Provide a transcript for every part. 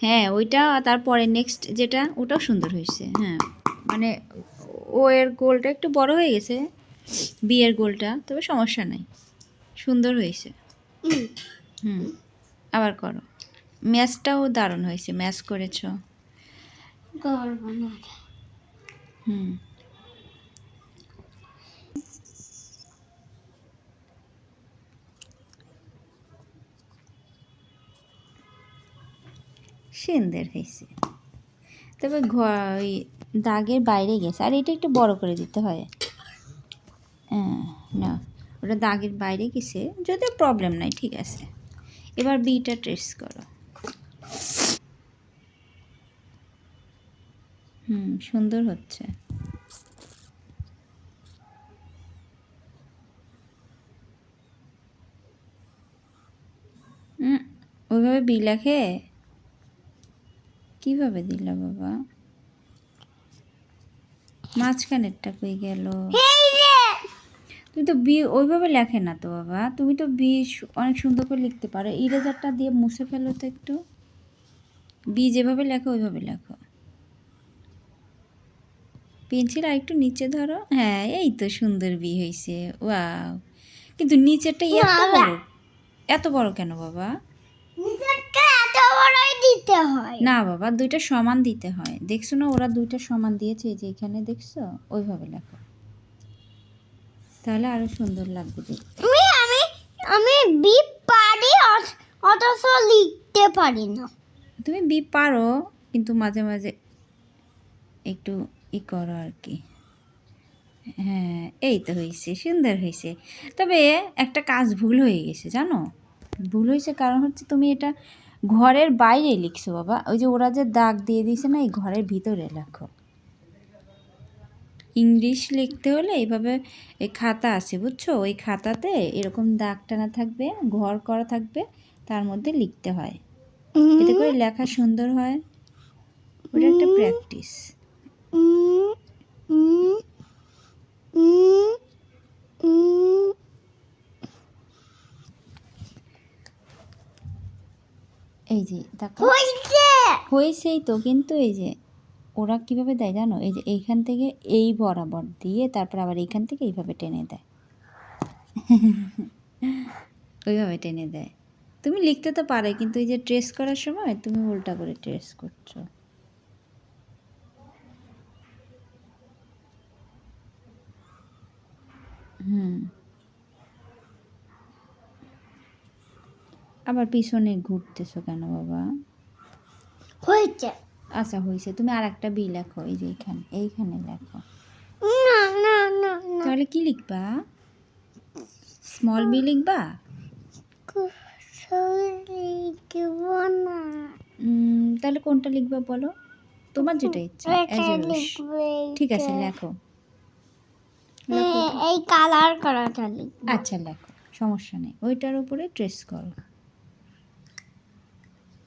হ্যাঁ ওইটা তারপরে নেক্সট যেটা ওটাও সুন্দর হয়েছে হ্যাঁ। মানে ও এর গোলটা একটু বড় হয়ে গেছে বিয়ের গোলটা তবে সমস্যা নাই। সুন্দর হয়েছে। হুম। আবার করো। ম্যাচটাও দারুণ হয়েছে ম্যাচ করেছ। হুম। সুন্দর হয়েছে। তবে ওই দাগের বাইরে গেছে। আর এটা একটু বড় করে দিতে হয়। হ্যাঁ না, ওটা দাগের বাইরে গেছে। যদিও প্রবলেম নাই, ঠিক আছে। এবার বিটা ট্রেস করো। হুম, সুন্দর হচ্ছে। ওইভাবে বি লেখে? কীভাবে দিল বাবা? মাঝখানেরটা কই গেল? তুমি তো বি ওইভাবে লেখে না তো বাবা। তুমি তো বি অনেক সুন্দর করে লিখতে পারো। ইরেজারটা দিয়ে মুছে ফেলো তো একটু। বি যেভাবে লেখো ওইভাবে লেখো। পেন্সিল আর একটু নিচে ধরো। হ্যাঁ এই তো সুন্দর বি হয়েছে ওয়াও। কিন্তু নিচেরটা এত বড়। এত বড় কেন বাবা? দিতে হয়। না বাবা দুইটা সমান দিতে হয়। দেখছ না ওরা দুইটা সমান দিয়েছে এই যে এখানে দেখছ? ওইভাবে লেখো। তাহলে আরও সুন্দর লাগবে দেখতে। আমি আমি আমি বি পারি অথচ লিখতে পারি না। তুমি বি পারো কিন্তু মাঝে মাঝে একটু ই করো আর কি। হ্যাঁ এই তো হয়েছে সুন্দর হয়েছে তবে একটা কাজ ভুল হয়ে গেছে জানো? ভুল হয়েছে কারণ হচ্ছে তুমি এটা ঘরের বাইরে লিখছো বাবা। ওই যে ওরা যে দাগ দিয়ে দিয়েছে না, এই ঘরের ভিতরে লেখো। ইংলিশ লিখতে হলে এইভাবে এই খাতা আছে, বুঝছ? ওই খাতাতে এরকম দাগ টানা থাকবে, ঘর করা থাকবে, তার মধ্যে লিখতে হয়। এতে করে লেখা সুন্দর হয়। ওটা একটা প্র্যাকটিস এই যে হয়েছেই তো কিন্তু এই যে ওরা কীভাবে দেয় জানো? এই যে এইখান থেকে এই বরাবর দিয়ে তারপর আবার এইখান থেকে এইভাবে টেনে দেয়। ওইভাবে টেনে দেয়। তুমি লিখতে তো পারে কিন্তু এই যে ট্রেস করার সময় তুমি উল্টা করে ট্রেস করছ। হুম। আবার পিছনে ঘুরতেছো কেন বাবা? হয়েছে। আচ্ছা হয়েছে। তুমি আর একটা বি লেখো এই যে এইখানে এইখানে লেখো। না না তাহলে কি লিখবা? স্মল বি লিখবা? তাহলে কোনটা লিখবা বলো? তোমার যেটা ইচ্ছা ঠিক আছে লেখো। এই কালার করাটা লিখব। আচ্ছা লেখো। সমস্যা নেই। ওইটার উপরে ট্রেস করো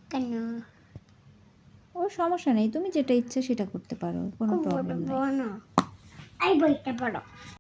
কেন? ও সমস্যা নেই। তুমি যেটা ইচ্ছা সেটা করতে পারো। কোনো প্রবলেম নেই। আই এই বইটা পড়ো।